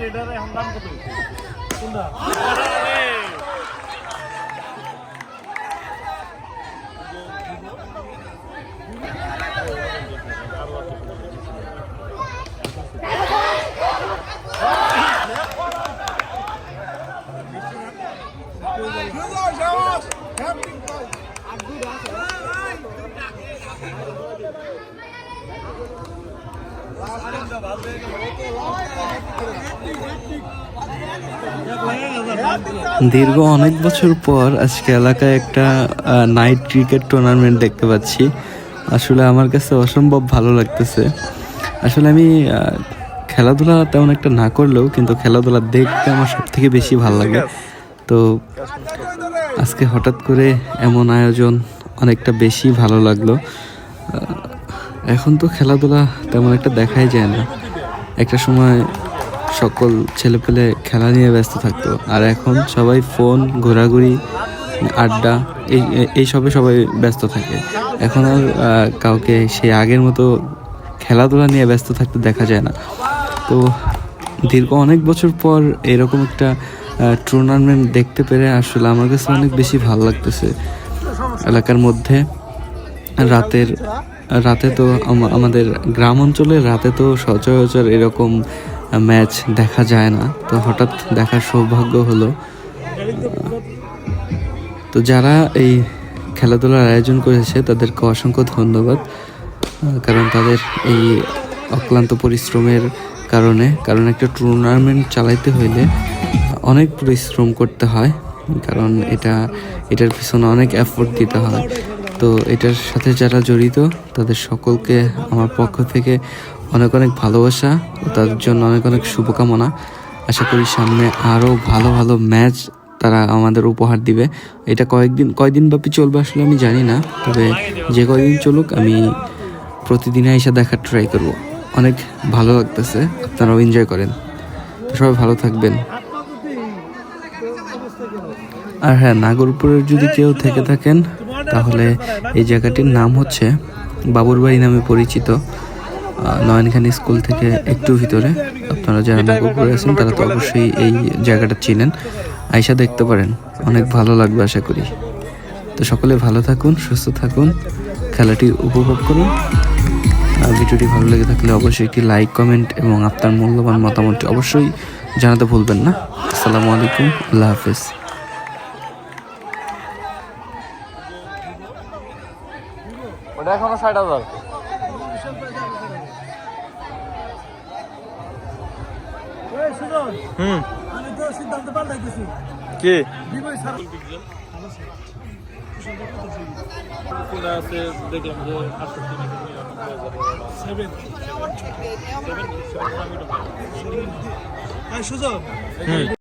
এটার এখন দাম কত কোনটা দীর্ঘ অনেক বছর পর আজকে এলাকায় একটা নাইট ক্রিকেট টুর্নামেন্ট দেখতে পাচ্ছি। আসলে আমার কাছে অসম্ভব ভালো লাগতেছে। আসলে আমি খেলাধুলা তেমন একটা না করলেও, কিন্তু খেলাধুলা দেখতে আমার সব থেকে বেশি ভালো লাগে। তো আজকে হঠাৎ করে এমন আয়োজন অনেকটা বেশি ভালো লাগল। এখন তো খেলাধুলা তেমন একটা দেখাই যায় না। একটা সময় সকল ছেলেপেলে খেলা নিয়ে ব্যস্ত থাকতো, আর এখন সবাই ফোন, ঘোরাঘুরি, আড্ডা, এই এইসবে সবাই ব্যস্ত থাকে। এখন আর কাউকে সেই আগের মতো খেলাধুলা নিয়ে ব্যস্ত থাকতে দেখা যায় না। তো দীর্ঘ অনেক বছর পর এরকম একটা টুর্নামেন্ট দেখতে পেরে আসলে আমার কাছে অনেক বেশি ভালো লাগতেছে। এলাকার মধ্যে রাতের রাতে তো আমাদের গ্রাম অঞ্চলে রাতে তো সচরাচর এরকম ম্যাচ দেখা যায় না। তো হঠাৎ দেখার সৌভাগ্য হলো তো যারা এই খেলাধুলার আয়োজন করেছে, তাদেরকে অসংখ্য ধন্যবাদ কারণ তাদের এই অক্লান্ত পরিশ্রমের কারণে, কারণ একটা টুর্নামেন্ট চালাইতে হইলে অনেক পরিশ্রম করতে হয়, কারণ এটা, এটার পিছনে অনেক এফোর্ট দিতে হয়। তো এটার সাথে যারা জড়িত, তাদের সকলকে আমার পক্ষ থেকে অনেক অনেক ভালোবাসা ও তাদের জন্য অনেক অনেক শুভকামনা। আশা করি সামনে আরও ভালো ভালো ম্যাচ তারা আমাদের উপহার দিবে। এটা কয়েকদিন কয়দিন ব্যাপী চলবে আসলে আমি জানি না, তবে যে কয়দিন চলুক আমি প্রতিদিনে এসে দেখার ট্রাই করব। অনেক ভালো লাগতেছে, আপনারাও এনজয় করেন। তো সবাই ভালো থাকবেন। আর হ্যাঁ নাগরপুরের যদি কেউ থেকে থাকেন তাহলে এই জায়গাটির নাম হচ্ছে বাবুরবাড়ি নামে পরিচিত নয়নখানি স্কুল থেকে একটু ভিতরে। আপনারা যারা নাগরপুরে আছেন তারা তো অবশ্যই এই জায়গাটা চিনেন। আয়সা দেখতে পারেন অনেক ভালো লাগবে আশা করি। তো সকলে ভালো থাকুন সুস্থ থাকুন খেলাটি উপভোগ করুন। আর ভিডিওটি ভালো লেগে থাকলে অবশ্যই একটি লাইক কমেন্ট এবং আপনার মূল্যবান মতামতটি অবশ্যই জানাতে ভুলবেন না। আসসালামু আলাইকুম আল্লাহ হাফেজ। ওটা এখনও ষাট হাজার হুম তো সিদ্ধান্ত পাল্টাইতেছি কি কোনটা আছে দেখলাম যে আটষট্টি নাকি সুযোগ